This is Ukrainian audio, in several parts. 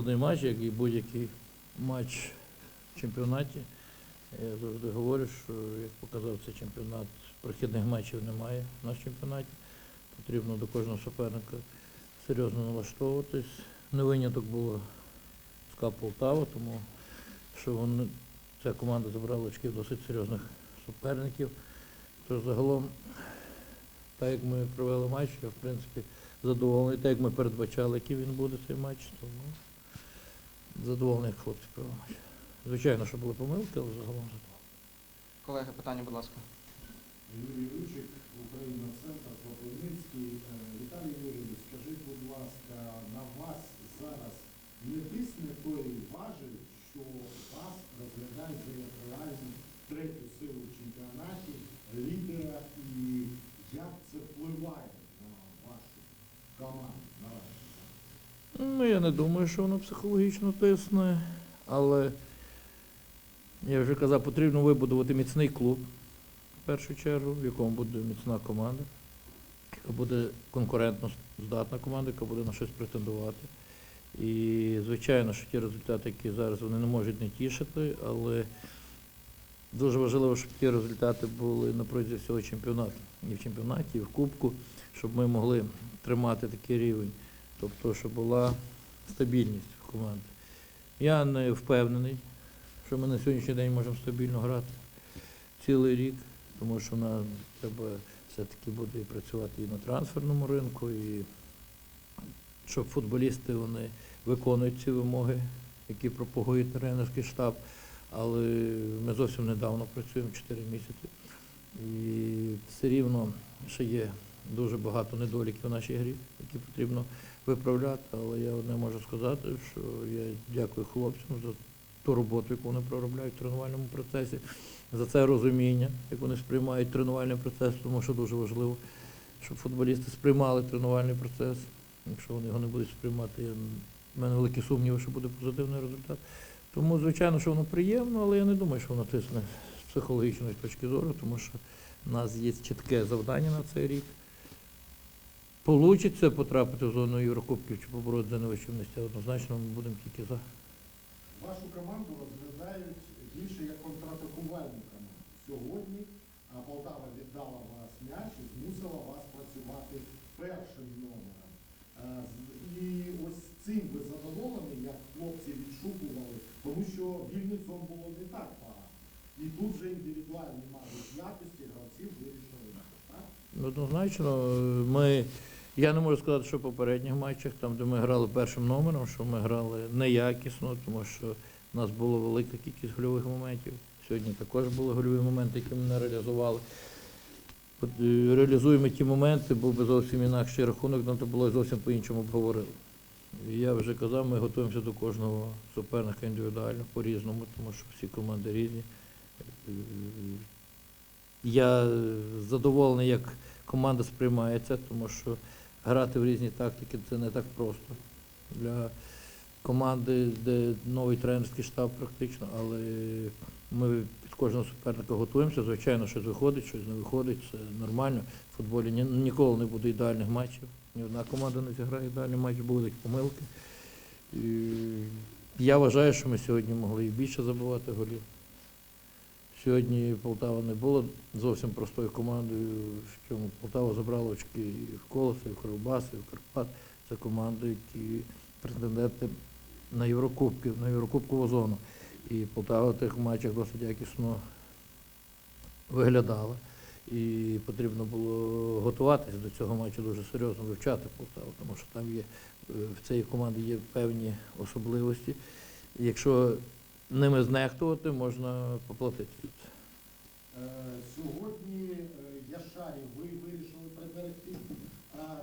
складний матч, як і будь-який матч в чемпіонаті. Я завжди говорю, що як показав цей чемпіонат, прохідних матчів немає в нашому чемпіонаті. Потрібно до кожного суперника серйозно налаштовуватись. Не виняток було СКА Полтава, тому що вони, ця команда забрала очки в досить серйозних суперників. Тож загалом, так як ми провели матч, я в принципі задоволений, так як ми передбачали, який він буде цей матч, тому задоволений, як хлопці провели. Звичайно, що були помилки, але загалом задоволений. Колеги, питання, будь ласка. Юрій Ручик, Україна Центр, Кропивницький. Е, Віталій Юрійович, скажіть, будь ласка, на вас зараз не тисне той важель, що вас розглядають за як реальну третю силу в чемпіонаті, лідера, і як це впливає на вашу команду наразі? Ну, я не думаю, що воно психологічно тисне, але я вже казав, потрібно вибудувати міцний клуб в першу чергу, в якому буде міцна команда, яка буде конкурентно здатна команда, яка буде на щось претендувати. І, звичайно, що ті результати, які зараз вони не можуть не тішити, але дуже важливо, щоб ті результати були на протязі всього чемпіонату. І в чемпіонаті, і в Кубку, щоб ми могли тримати такий рівень. Тобто, щоб була стабільність в команді. Я не впевнений, що ми на сьогоднішній день можемо стабільно грати цілий рік, тому що нам треба все-таки буде працювати і на трансферному ринку, і щоб футболісти вони виконують ці вимоги, які пропагує тренерський штаб. Але ми зовсім недавно працюємо 4 місяці. І все рівно ще є дуже багато недоліків в нашій грі, які потрібно виправляти. Але я одне можу сказати, що я дякую хлопцям за ту роботу, яку вони проробляють в тренувальному процесі, за це розуміння, як вони сприймають тренувальний процес, тому що дуже важливо, щоб футболісти сприймали тренувальний процес. Якщо вони його не будуть сприймати, в мене великі сумніви, що буде позитивний результат. Тому, звичайно, що воно приємно, але я не думаю, що воно тисне з психологічної точки зору, тому що в нас є чітке завдання на цей рік. Получиться потрапити в зону Єврокубків чи побороти за найвищі однозначно ми будемо тільки за. Вашу команду розглядають більше як контратакувальну команду. Сьогодні Полтава віддала вас м'яч і змусила вас працювати першим номером. Е, І ось цим ви задоволені, як хлопці відшукували, тому що вільницом було не так багато. І тут вже індивідуальні мабуть якості гравців вирішили. Ну, Однозначно, е, ми, я не можу сказати, що в попередніх матчах, там, де ми грали першим номером, що ми грали неякісно, тому що в нас було велика кількість гольових моментів. Сьогодні також були гольові моменти, які ми не реалізували. Е, Реалізуємо ті моменти, був би зовсім інакший рахунок, нам то було зовсім по-іншому б говорили. І Я вже казав, ми готуємося до кожного суперника індивідуально, по-різному, тому що всі команди різні. Е, Я задоволений, як команда сприймається, тому що грати в різні тактики це не так просто. Для команди, де новий тренерський штаб практично, але ми під кожного суперника готуємося. Звичайно, щось виходить, щось не виходить, це нормально. В футболі ні- ніколи не буде ідеальних матчів. Ні одна команда не зіграє ідеальний матч, будуть помилки. І я вважаю, що ми сьогодні могли і більше забивати голів. Сьогодні Полтава не була зовсім простою командою, в чому Полтава забрала очки і в Колоса, і в Кривбас, і в Карпат. Це команди, які претенденти на Єврокубки, на Єврокубкову зону. І Полтава в тих матчах досить якісно виглядала. І потрібно було готуватися до цього матчу дуже серйозно вивчати Полтаву, тому що там є е, в цій команді є певні особливості. Якщо ними знехтувати, можна поплатити. Е, Сьогодні е, Яшарі ви вирішили приберегти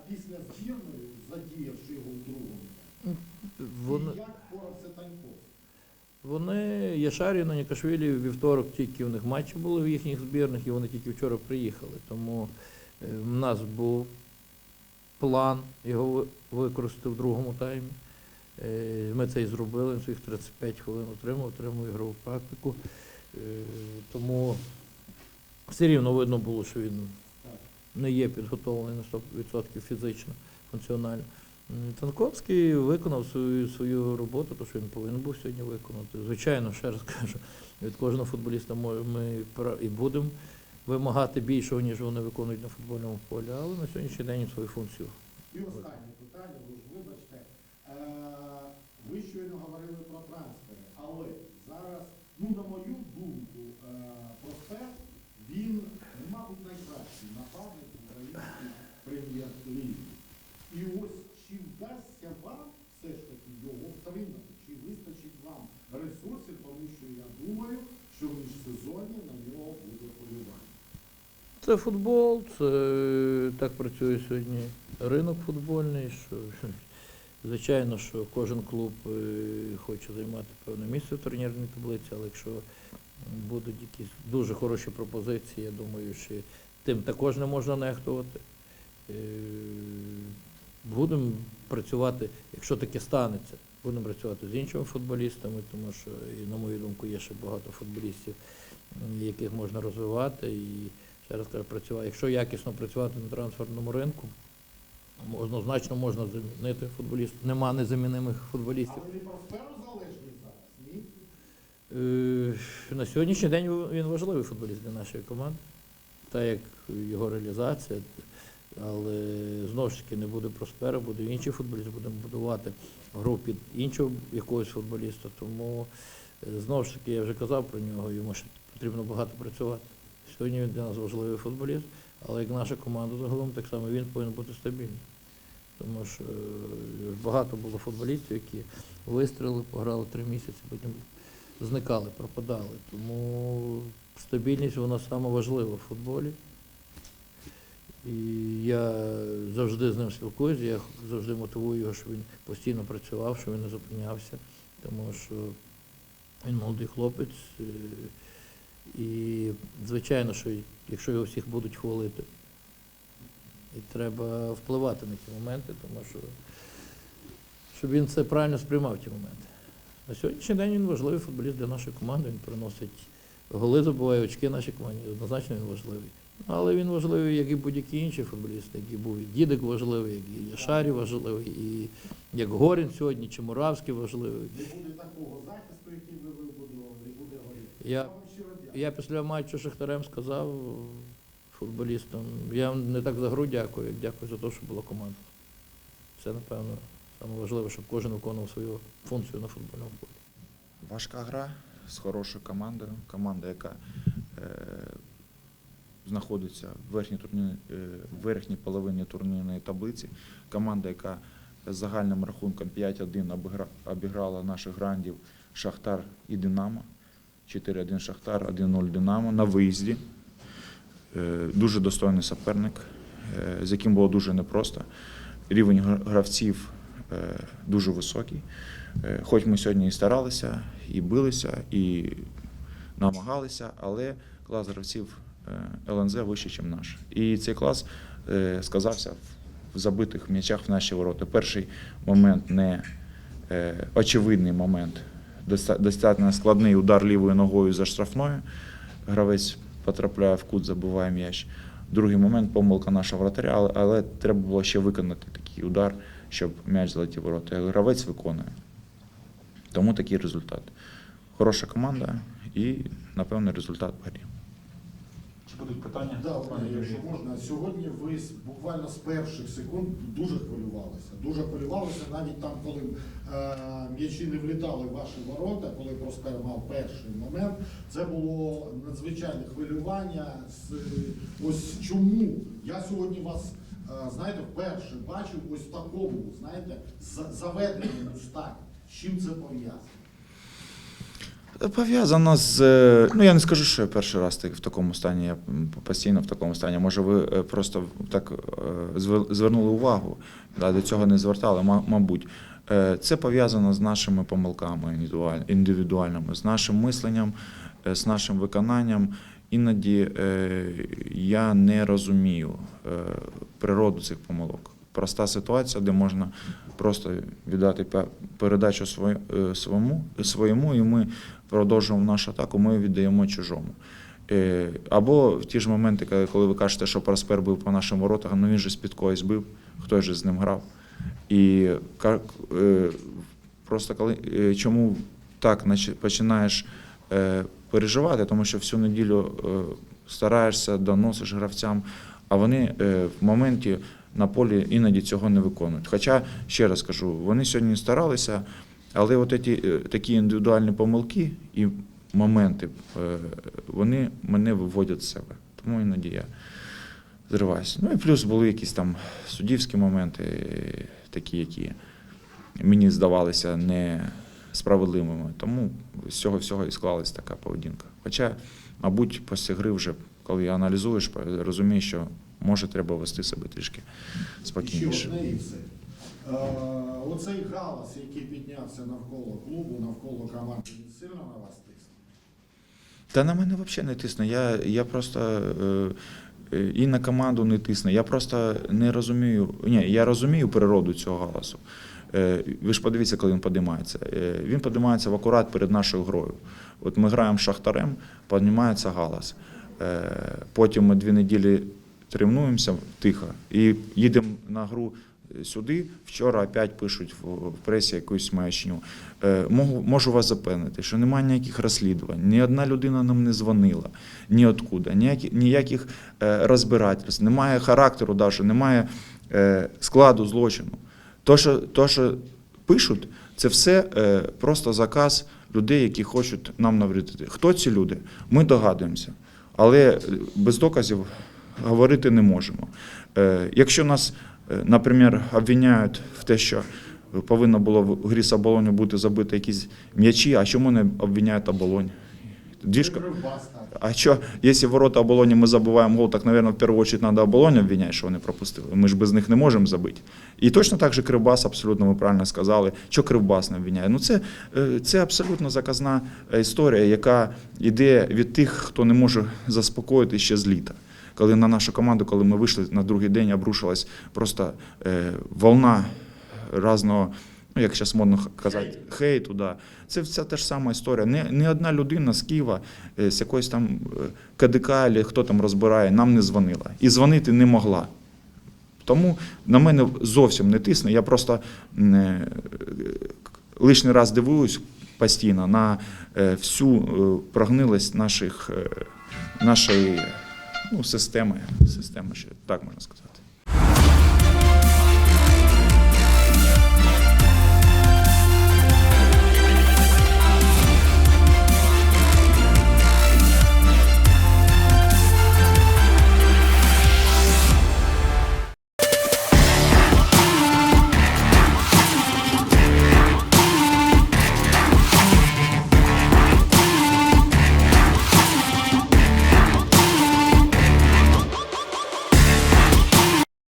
після збірної, задіявши його другому. Вони, І як впорався Танько? вони Яшарі на Нікашвілі вівторок тільки в них матчі були в їхніх збірних, і вони тільки вчора приїхали. Тому е, в нас був план його використати в другому таймі. Е, Ми це і зробили, своїх 35 хвилин отримав, отримав ігрову практику. Е, Тому все рівно видно було, що він не є підготовлений на 100% фізично, функціонально. Танковський виконав свою, свою роботу, то що він повинен був сьогодні виконати. Звичайно, ще раз кажу, від кожного футболіста ми і будемо вимагати більшого, ніж вони виконують на футбольному полі, але на сьогоднішній день свою функцію. І останнє питання, ви ж вибачте. Е, Ви щойно говорили про трансфери, але зараз, ну на мою думку, е, Проспект, він, ну, мабуть, найкращий нападник в українській прем'єр-лізі. І ось чи вдасться вам все ж таки його втримати, чи вистачить вам ресурсів, тому що я думаю, що в міжсезонні на нього буде полювання. Це футбол, це так працює сьогодні ринок футбольний. Що, звичайно, що кожен клуб е, хоче займати певне місце в турнірній таблиці, але якщо будуть якісь дуже хороші пропозиції, я думаю, що тим також не можна нехтувати. Е, Будемо працювати, якщо таке станеться, будемо працювати з іншими футболістами, тому що, на мою думку, є ще багато футболістів, яких можна розвивати. І ще раз кажу, працювати. Якщо якісно працювати на трансферному ринку, однозначно можна замінити футболістів. Нема незамінимих футболістів. Але Просперо залежний зараз, ні? Е, На сьогоднішній день він важливий футболіст для нашої команди, так як його реалізація. Але знову ж таки не буде Проспера, буде інший футболіст, будемо будувати гру під іншого якогось футболіста. Тому е, знову ж таки я вже казав про нього, йому ще потрібно багато працювати. Сьогодні він для нас важливий футболіст, але як наша команда загалом, так само він повинен бути стабільним. Тому що е, багато було футболістів, які вистріли, пограли три місяці, потім зникали, пропадали. Тому стабільність вона саме важлива в футболі. І я завжди з ним спілкуюся, я завжди мотивую його, щоб він постійно працював, щоб він не зупинявся, тому що він молодий хлопець. І звичайно, що якщо його всіх будуть хвалити, і треба впливати на ті моменти, тому що щоб він це правильно сприймав ті моменти. На сьогоднішній день він важливий футболіст для нашої команди, він приносить голи, забуває очки нашій команді, однозначно він важливий. Але він важливий, як і будь-який інший футболіст, як і був і Дідик важливий, як і Яшарі важливий, і як Горін сьогодні, чи Муравський важливий. Не буде такого захисту, який ви вибудували, не буде горіти. Я, після матчу Шахтарем сказав футболістам, я вам не так за гру дякую, дякую за те, що була команда. Це, напевно, саме важливе, щоб кожен виконував свою функцію на футбольному полі. Важка гра з хорошою командою. Команда, яка е, знаходиться в верхній, турні, е, верхній половині турнірної таблиці. Команда, яка з загальним рахунком 5-1 обіграла наших грандів Шахтар і Динамо. 4-1 Шахтар, 1-0 Динамо на виїзді. Е, Дуже достойний суперник, е, з яким було дуже непросто. Рівень гравців е, дуже високий. Хоч ми сьогодні і старалися, і билися, і намагалися, але клас гравців ЛНЗ вищий, ніж наш. І цей клас сказався в забитих м'ячах в наші ворота. Перший момент не очевидний момент. Доста- Достатньо складний удар лівою ногою за штрафною. Гравець потрапляє в кут, забиває м'яч. Другий момент помилка нашого вратаря, але, але треба було ще виконати такий удар, щоб м'яч залетів ворота. Гравець виконує. Тому такий результат. Хороша команда і, напевно, результат в грі. Чи будуть питання? Да, Юрію? якщо можна, сьогодні ви з- буквально з перших секунд дуже хвилювалися. Дуже хвилювалися навіть там, коли е, м'ячі не влітали в ваші ворота, коли Проспер мав перший момент. Це було надзвичайне хвилювання. З, ось чому я сьогодні вас, е, знаєте, вперше бачив ось в такому, знаєте, за- заведеному стані. З чим це пов'язано? Пов'язано з. е, Ну, я не скажу, що я перший раз в такому стані, я постійно в такому стані. Може, ви е, просто так е, звернули увагу, да, до цього не звертали, мабуть. Це пов'язано з нашими помилками індивідуальними, з нашим мисленням, з нашим виконанням. Іноді я не розумію природу цих помилок. Проста ситуація, де можна просто віддати передачу е, своєму, своєму, і ми продовжуємо нашу атаку, ми віддаємо чужому. Е, Або в ті ж моменти, коли- ви кажете, що Проспер бив по нашим воротам, ну він же з-під когось бив, хтось же з ним грав. І е, просто коли чому так починаєш переживати, тому що всю неділю стараєшся, доносиш гравцям, а вони в моменті на полі іноді цього не виконують. Хоча, ще раз кажу, вони сьогодні старалися, але от ті, е, такі індивідуальні помилки і моменти, е, вони мене виводять з себе. Тому іноді я зриваюся. Ну і плюс були якісь там суддівські моменти, е, такі, які мені здавалися несправедливими. Тому з цього всього і склалась така поведінка. Хоча, мабуть, після гри вже, коли аналізуєш, розумієш, що може треба вести себе трішки спокійніше. Е, Оцей галас, який піднявся навколо клубу, навколо команди, він сильно на вас тисне? Та на мене взагалі не тисне. Я, я просто е, е, і на команду не тисне. Я просто не розумію. Ні, я розумію природу цього галасу. Ви ж подивіться, коли він підіймається. Е, він підіймається в акурат перед нашою грою. От ми граємо з шахтарем, піднімається галас. Потім ми дві неділі тренуємося тихо і їдемо на гру сюди. Вчора опять пишуть в пресі якусь маячню. Е, Можу, вас запевнити, що немає ніяких розслідувань. Ні одна людина нам не дзвонила, ні откуда, ніяких е, розбирательств, немає характеру, даже, немає е, складу злочину. То, що, то, що пишуть, це все просто заказ людей, які хочуть нам навредити. Хто ці люди? Ми догадуємося. Але без доказів говорити не можемо. Е, Якщо нас, е, наприклад, обвиняють в те, що повинно було в грі з оболоню бути забити якісь м'ячі, а чому не обвиняють оболонь? Діжка. А що, якщо ворота оболоні ми забуваємо гол, так, мабуть, в першу чергу треба оболонь обвиняти, що вони пропустили. Ми ж без них не можемо забити. І точно так же Кривбас, абсолютно ви правильно сказали, що Кривбас не обвиняє. Ну це, е, це абсолютно заказна історія, яка йде від тих, хто не може заспокоїти ще з літа. Коли на нашу команду, коли ми вийшли на другий день, обрушилась просто е, волна разного, ну як зараз модно казати, хейту. Да. Це вся та ж сама історія. Не, не одна людина з Києва, е, з якоїсь там е, КДК, або хто там розбирає, нам не дзвонила. І дзвонити не могла. Тому на мене зовсім не тисне. Я просто м, е, лишній раз дивуюсь постійно на всю прогнилость наших, нашої ну, системи, системи, що так можна сказати.